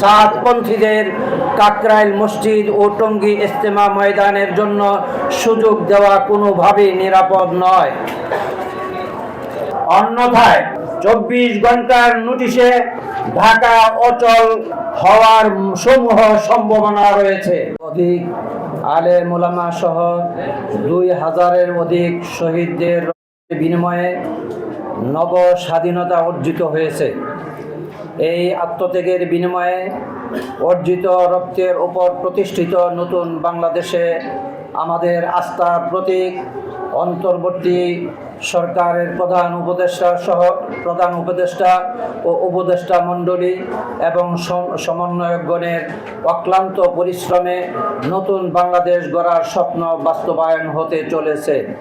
সাতপন্থীদের কাকরাইল মসজিদ ও টঙ্গী ইস্তেমা ময়দানের জন্য সুযোগ দেওয়া কোনোভাবেই নিরাপদ নয়। অন্যথায় চব্বিশ ঘণ্টার নোটিশে ঢাকা অচল হওয়ার সমূহ সম্ভাবনা রয়েছে। অধিক আলে মোলামা সহ দুই হাজারের অধিক শহীদদের বিনিময়ে নব স্বাধীনতা অর্জিত হয়েছে। এই আত্মত্যাগের বিনিময়ে অর্জিত রক্তের উপর প্রতিষ্ঠিত নতুন বাংলাদেশে আমাদের আস্থার প্রতীক, অন্তর্বর্তী সরকারের প্রধান উপদেষ্টা সহ প্রধান উপদেষ্টা ও উপদেষ্টা মণ্ডলী এবং সম- সমন্বয়কগণের অক্লান্ত পরিশ্রমে নতুন বাংলাদেশ গড়ার স্বপ্ন বাস্তবায়ন হতে চলেছে।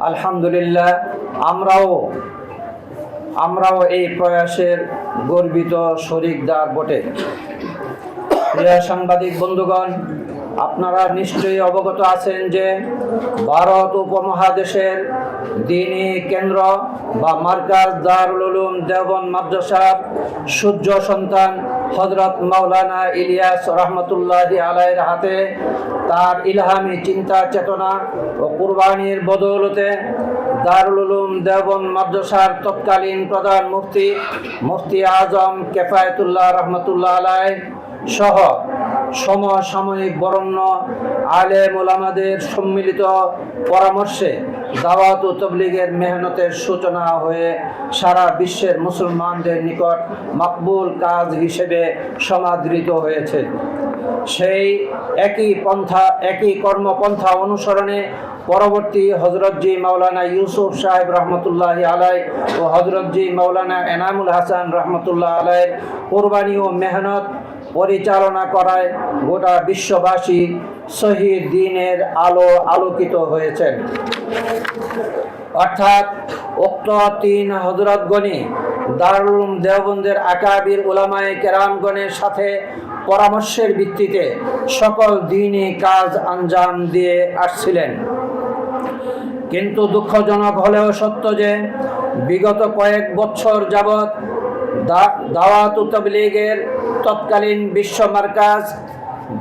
আলহামদুলিল্লাহ, আমরাও আমরাও এই প্রয়াসের গর্বিত শরিকদার বটে। প্রিয় সাংবাদিক বন্ধুগণ, আপনারা নিশ্চয়ই অবগত আছেন যে ভারত উপমহাদেশের দিনী কেন্দ্র বা মার্কাজ দারুল উলুম দেওবন মাদ্রাসার সূর্য সন্তান হজরত মাওলানা ইলিয়াস রহমতুল্লাহ আলাইয়ের হাতে তার ইলহামি চিন্তা চেতনা ও কুরবানির বদৌলতে দারুল উলুম দেওবন মাদ্রাসার তৎকালীন প্রধান মুফতি মুফতি আজম কেফায়তুল্লাহ রহমতুল্লাহ আলাই সহ সমসাময়িক বরণ্য আলেম ওলামাদের সম্মিলিত পরামর্শে দাওয়াত ও তবলিগের মেহনতের সূচনা হয়ে সারা বিশ্বের মুসলমানদের নিকট মকবুল কাজ হিসেবে সমাদৃত হয়েছে। সেই একই পন্থা, একই কর্মপন্থা অনুসরণে পরবর্তী হজরতজি মাওলানা ইউসুফ সাহেব রহমতুল্লাহ আলাই ও হজরতজি মাওলানা এনামুল হাসান রহমতুল্লাহ আলাইয়ের কোরবানি ও মেহনত পরিচালনা করায় গোটা বিশ্ববাসী শহীদ দিনের আলো আলোকিত হয়েছেন অর্থাৎ উক্ত তিন হজরতগণই দারুল দেওবন্দের আকাবির ওলামায়ে কেরামগণের সাথে পরামর্শের ভিত্তিতে সকল দিনই কাজ আঞ্জাম দিয়ে আসছিলেন। কিন্তু দুঃখজনক হলেও সত্য যে, বিগত কয়েক বছর যাবৎ দাওয়াত তবলিগের তৎকালীন বিশ্ব মার্কাজ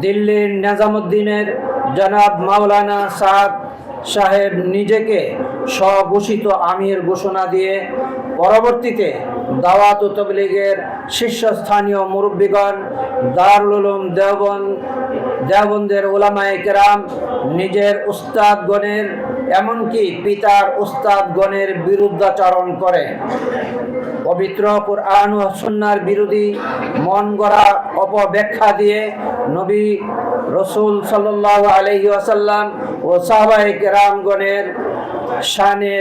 দিল্লির নিজামুদ্দিনের জনাব মাওলানা সাদ সাহেব নিজেকে স্বঘোষিত আমির ঘোষণা দিয়ে পরবর্তীতে দাওয়াত তবলিগের শীর্ষস্থানীয় মুরব্বীগণ দারুল উলুম দেওবন্দ দেওবন্দের ওলামায়ে কেরাম, নিজের উস্তাদগণের, এমনকি পিতার উস্তাদগণের বিরুদ্ধাচরণ করে। পবিত্র কোরআন ও সুন্নার বিরোধী মন গড়া অপব্যাখ্যা দিয়ে নবী রসুল সাল্লাহ আলহি আসাল্লাম ও সাহবাই কেরামগণের শানে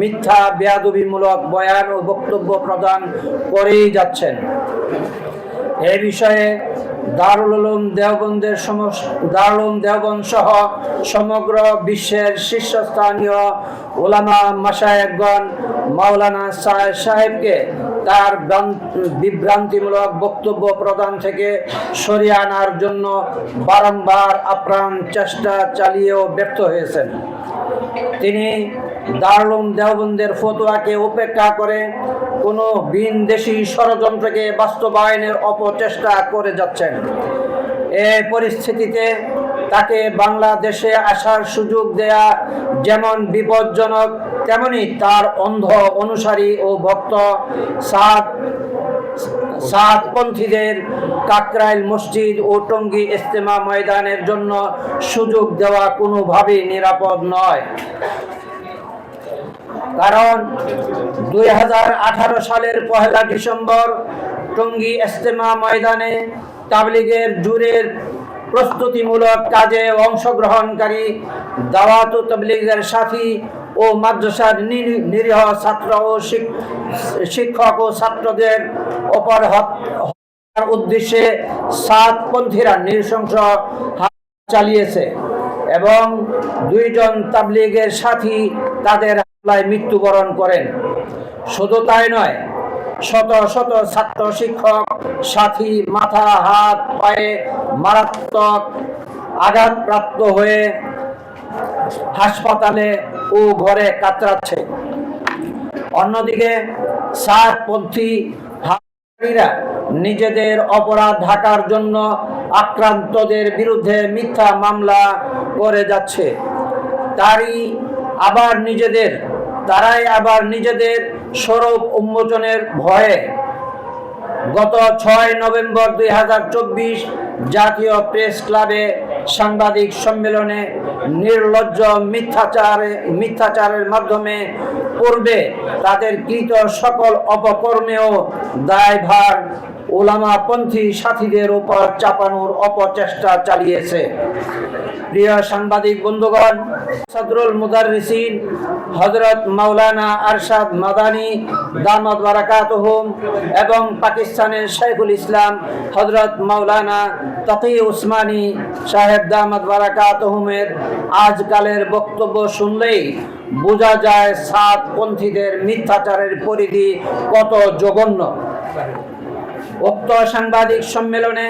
মিথ্যা বেয়াদবিমূলক বয়ান ও বক্তব্য প্রদান করেই যাচ্ছেন। এ বিষয়ে দারুল উলুম দেওবন্দের সমস- দারুল দেওবন্দ সহ সমগ্র বিশ্বের শীর্ষস্থানীয় ওলামা মাসায়েকগণ মাওলানা সাহেব সাহেবকে তার বিভ্রান্তিমূলক বক্তব্য প্রদান থেকে সরিয়ে আনার জন্য বারংবার আপ্রাণ চেষ্টা চালিয়েও ব্যর্থ হয়েছেন। তিনি দারুল দেওবন্দের ফতোয়াকে উপেক্ষা করে কোনো বিনদেশি ষড়যন্ত্রকে বাস্তবায়নের অপচেষ্টা করে যাচ্ছেন। এ পরিস্থিতিতে তাকে বাংলাদেশে আসার সুযোগ দেয়া যেমন বিপজ্জনক, তেমনি তার অন্ধ অনুসারী ও ভক্ত সাত, সাতপন্থীদের কাকরাইল মসজিদ ও টঙ্গী ইস্তেমা ময়দানের জন্য সুযোগ দেওয়া কোনোভাবেই নিরাপদ নয়। কারণ দুই হাজার আঠারো সালের পহেলা ডিসেম্বর টঙ্গী ইস্তেমা ময়দানে তাবলিগের জুরের প্রস্তুতিমূলক কাজে অংশগ্রহণকারী দাওয়াত তবলিগের সাথী ও মাদ্রাসার নিরি- নিরীহ ছাত্র ও শিক- শিক্ষক ও ছাত্রদের ওপর হত- হত্যার উদ্দেশ্যে সাতপন্থীরা নৃশংস চালিয়েছে। এবং দুইজন তাবলিগের সাথী তাদের হামলায় মৃত্যুবরণ করেন। শুধু তাই নয়, শত শত ছাত্র শিক্ষক, সাথী, মাথা, হাত, পায়ে মারাত্মক আঘাতপ্রাপ্ত হয়ে হাসপাতালে ও ঘরে কাতরাচ্ছে। অন্যদিকে নিজেদের অপরাধ ঢাকার জন্য আক্রান্তদের বিরুদ্ধে মিথ্যা মামলা করে যাচ্ছে। তারই আবার নিজেদের, তারাই আবার নিজেদের স্বরূপ উন্মোচনের ভয়ে গত ছয় নভেম্বর দুই হাজার চব্বিশ জাতীয় প্রেস ক্লাবে সাংবাদিক সম্মেলনে নির্লজ্জ মিথ্যাচারে, মিথ্যাচারের মাধ্যমে পূর্বে তাদের কৃত সকল অপকর্মেও দায়ভার ওলামাপন্থী সাথীদের ওপর চাপানোর অপচেষ্টা চালিয়েছে। প্রিয় সাংবাদিক বন্ধুগণ, সদরুল মুদাররিসিন হজরত মাওলানা আরশাদ মাদানী দামদ বারাকাতহুম এবং পাকিস্তানের শেখুল ইসলাম হজরত মাওলানা তকি উসমানী সাহেব দামদ বারাকাতহুমের আজকালের বক্তব্য শুনলেই বোঝা যায় সাত পন্থীদের মিথ্যাচারের পরিধি কত জঘন্য। উক্ত সাংবাদিক সম্মেলনে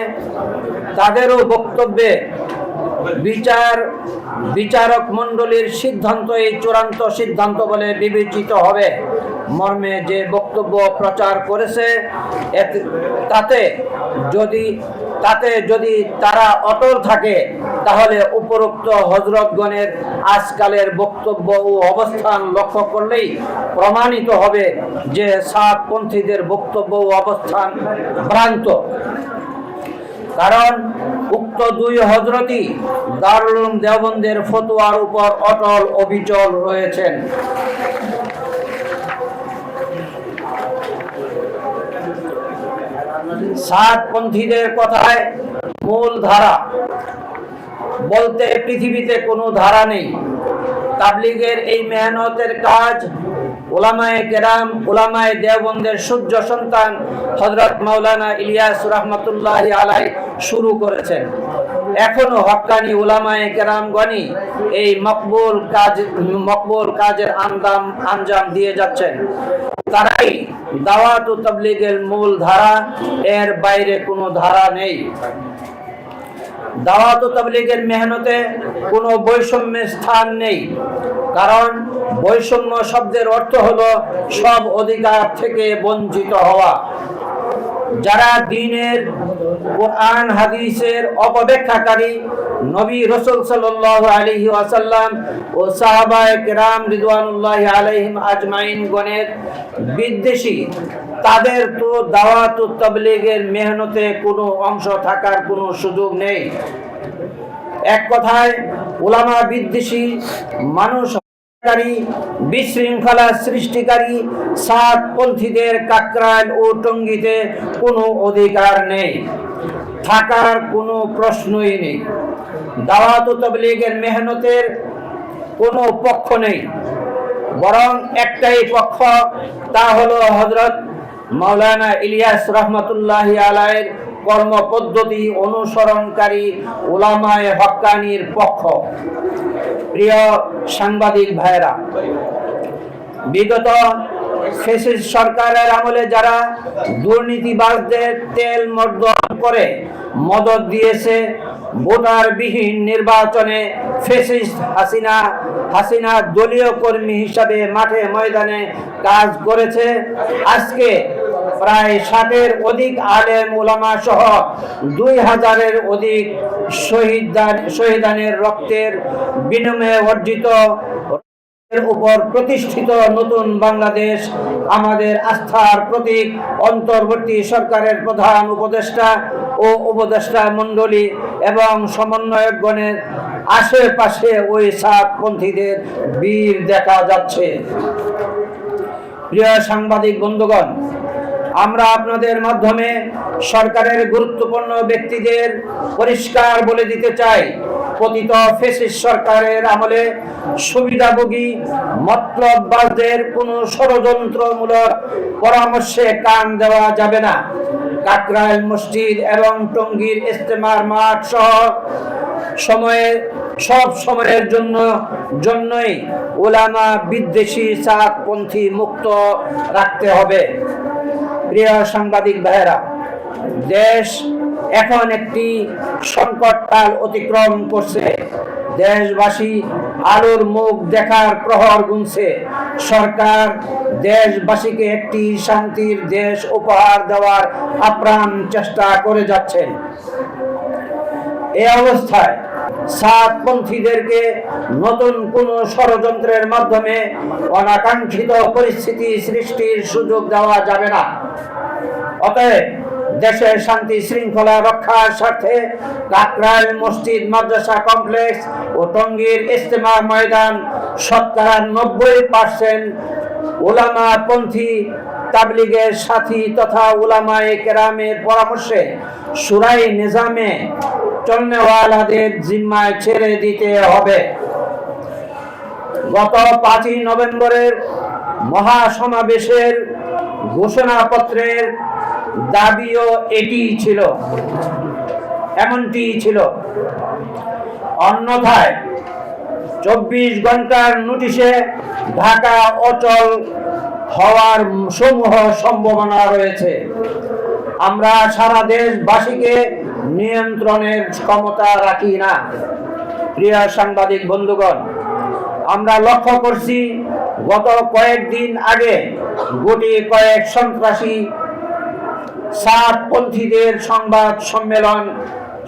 তাদেরও বক্তব্যে বিচার, বিচারক মণ্ডলীর সিদ্ধান্ত, এই চূড়ান্ত সিদ্ধান্ত বলে বিবেচিত হবে। মর্মে যে বক্তব্য প্রচার করেছে তাতে যদি তাতে যদি তারা অটল থাকে, তাহলে উপরোক্ত হজরতগণের আজকালের বক্তব্য ও অবস্থান লক্ষ্য করলেই প্রমাণিত হবে যে সাতপন্থীদের বক্তব্য ও অবস্থান ভ্রান্ত। কারণ উক্ত দুই হজরতই দারুল দেওবন্দের ফতোয়ার উপর অটল অবিচল রয়েছেন। সাতপন্থীদের কথায় মূল ধারা। বলতে পৃথিবীতে কোনো ধারা নেই। তাবলিগের এই মেহনতের কাজ ওলামায়ে কেরাম, ওলামায়ে দেওবন্দের সূর্য সন্তান হজরত মাওলানা ইলিয়াস রহমতুল্লাহ আলাই শুরু করেছেন। এখনও হক্কানি ওলামায়ে কেরামগণই এই মকবুল কাজ, মকবুল কাজের আন্দাম, আঞ্জাম দিয়ে যাচ্ছেন। তারাই দাওয়াত তাবলিগের মূল ধারা, এর বাইরে কোনো ধারা নেই। দাওয়াত তাবলিগের মেহনতে কোনো বৈষম্যের স্থান নেই। কারণ বৈষম্য শব্দের অর্থ হলো সব অধিকার থেকে বঞ্চিত হওয়া। যারা দিনের কোরআন, হাদিসের অপব্যাখ্যাকারী নবী রসুল সাল্লাল্লাহু আলাইহি ওয়াসাল্লাম ও সাহাবায়ে কেরাম রিদওয়ানুল্লাহ আলাইহিম আজমাইন গণের বিদ্বেষী, তাদের তো দাওয়াত তাবলীগের মেহনতে কোনো অংশ থাকার কোনো সুযোগ নেই। এক কথায়, ওলামা বিদ্বেষী মানুষ বিশৃঙ্খলা সৃষ্টিকারী সাতপন্থীদের কাকরাইল ও টঙ্গিতে কোনো অধিকার নেই। থাকার কোনো প্রশ্নই নেই। দাওয়াত তবলিগের মেহনতের কোনো পক্ষ নেই। বরং একটাই পক্ষ, তা হলো হজরত মাওলানা ইলিয়াস রহমতুল্লাহ আলাইয়ের কর্মপদ্ধতি অনুসরণকারী ওলামায়ে হক্কানির পক্ষ। প্রিয় সাংবাদিক ভাইরা বিগত ফেসিস সরকারের আমলে যারা দুর্নীতিবাজদের তেল মর্দন করে মদত দিয়েছে, ভোটারবিহীন নির্বাচনে ফেসিস্ট হাসিনা হাসিনা দলীয় কর্মী হিসাবে মাঠে ময়দানে কাজ করেছে। আজকে প্রায় ষাটের অধিক আলেম ওলামা সহ দুই হাজারের অধিক শহীদান শহীদানের রক্তের বিনিময়ে অর্জিত উপর প্রতিষ্ঠিত নতুন বাংলাদেশ আমাদের আস্থার প্রতীক, অন্তর্বর্তী সরকারের প্রধান উপদেষ্টা ও উপদেষ্টা মণ্ডলী এবং সমন্বয়কগণের আশেপাশে ওই সাতপন্থীদের বীর দেখা যাচ্ছে। প্রিয় সাংবাদিক বন্ধুগণ আমরা আপনাদের মাধ্যমে সরকারের গুরুত্বপূর্ণ ব্যক্তিদের পরিষ্কার বলে দিতে চাই। পতিত ফেসিস সরকারের আমলে সুবিধাভোগী, মতলববাজদের কোনো ষড়যন্ত্রমূলক পরামর্শে কান দেওয়া যাবে না। কাকরাইল মসজিদ এবং টঙ্গীর ইস্তেমার মাঠ সহ সময়ে, সব সময়ের জন্য, জন্যই ওলামা বিদ্বেষী সাতপন্থী মুক্ত রাখতে হবে। প্রিয় সাংবাদিক ভাইয়েরা, দেশ এখন একটি সংকটকাল অতিক্রম করছে। দেশবাসী আলোর মুখ দেখার প্রহর গুনছে। সরকার দেশবাসীকে একটি শান্তির দেশ উপহার দেওয়ার আপ্রাণ চেষ্টা করে যাচ্ছেন। এই অবস্থায় সাতপন্থীদেরকে নতুন কোন ষড়যন্ত্রের মাধ্যমে অনাকাঙ্ক্ষিত পরিস্থিতি সৃষ্টির সুযোগ দেওয়া যাবে না। অতএব দেশের শান্তি শৃঙ্খলা রক্ষার স্বার্থে কাকরাইল মসজিদ, মাদ্রাসা কমপ্লেক্স ও টঙ্গীর ইস্তেমা ময়দান শতকরা নব্বই পার্সেন্ট ওলামা পন্থী তাবলিগের সাথী তথা উলামায়ে কেরামের পরামর্শে সুরাই নিজামে চলনেওয়ালাদের জিম্মায় ছেড়ে দিতে হবে। গত পাঁচই নভেম্বরের মহাসমাবেশের ঘোষণাপত্রের দাবিও এটি ছিল এমনটি ছিল। অন্যথায় চব্বিশ ঘণ্টার নোটিশে ঢাকা অচল হওয়ার সমূহ সম্ভাবনা রয়েছে। আমরা সারা দেশবাসীকে নিয়ন্ত্রণের ক্ষমতা রাখি না। প্রিয় সাংবাদিক বন্ধুগণ, আমরা লক্ষ্য করছি, গত কয়েকদিন আগে গুটি কয়েক সন্ত্রাসী সাতপন্থীদের সংবাদ সম্মেলন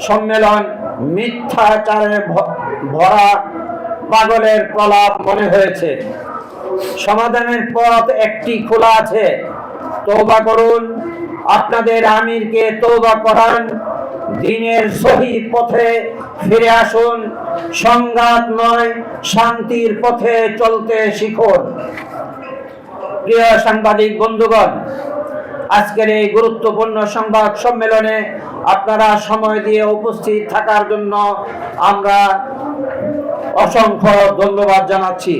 সম্মেলন মিথ্যাচারে ভরা পাগলের প্রলাপ মনে হয়েছে। সমাধানের পথ একটি খোলা আছে। তৌবা করুন, আপনাদের আমিরকে তৌবা করান, দিনের সহি পথে ফিরে আসুন, সংঘাত নয়, শান্তির পথে চলতে শিখুন। প্রিয় সাংবাদিক বন্ধুগণ আজকের এই গুরুত্বপূর্ণ সংবাদ সম্মেলনে আপনারা সময় দিয়ে উপস্থিত থাকার জন্য আমরা অসংখ্য ধন্যবাদ জানাচ্ছি।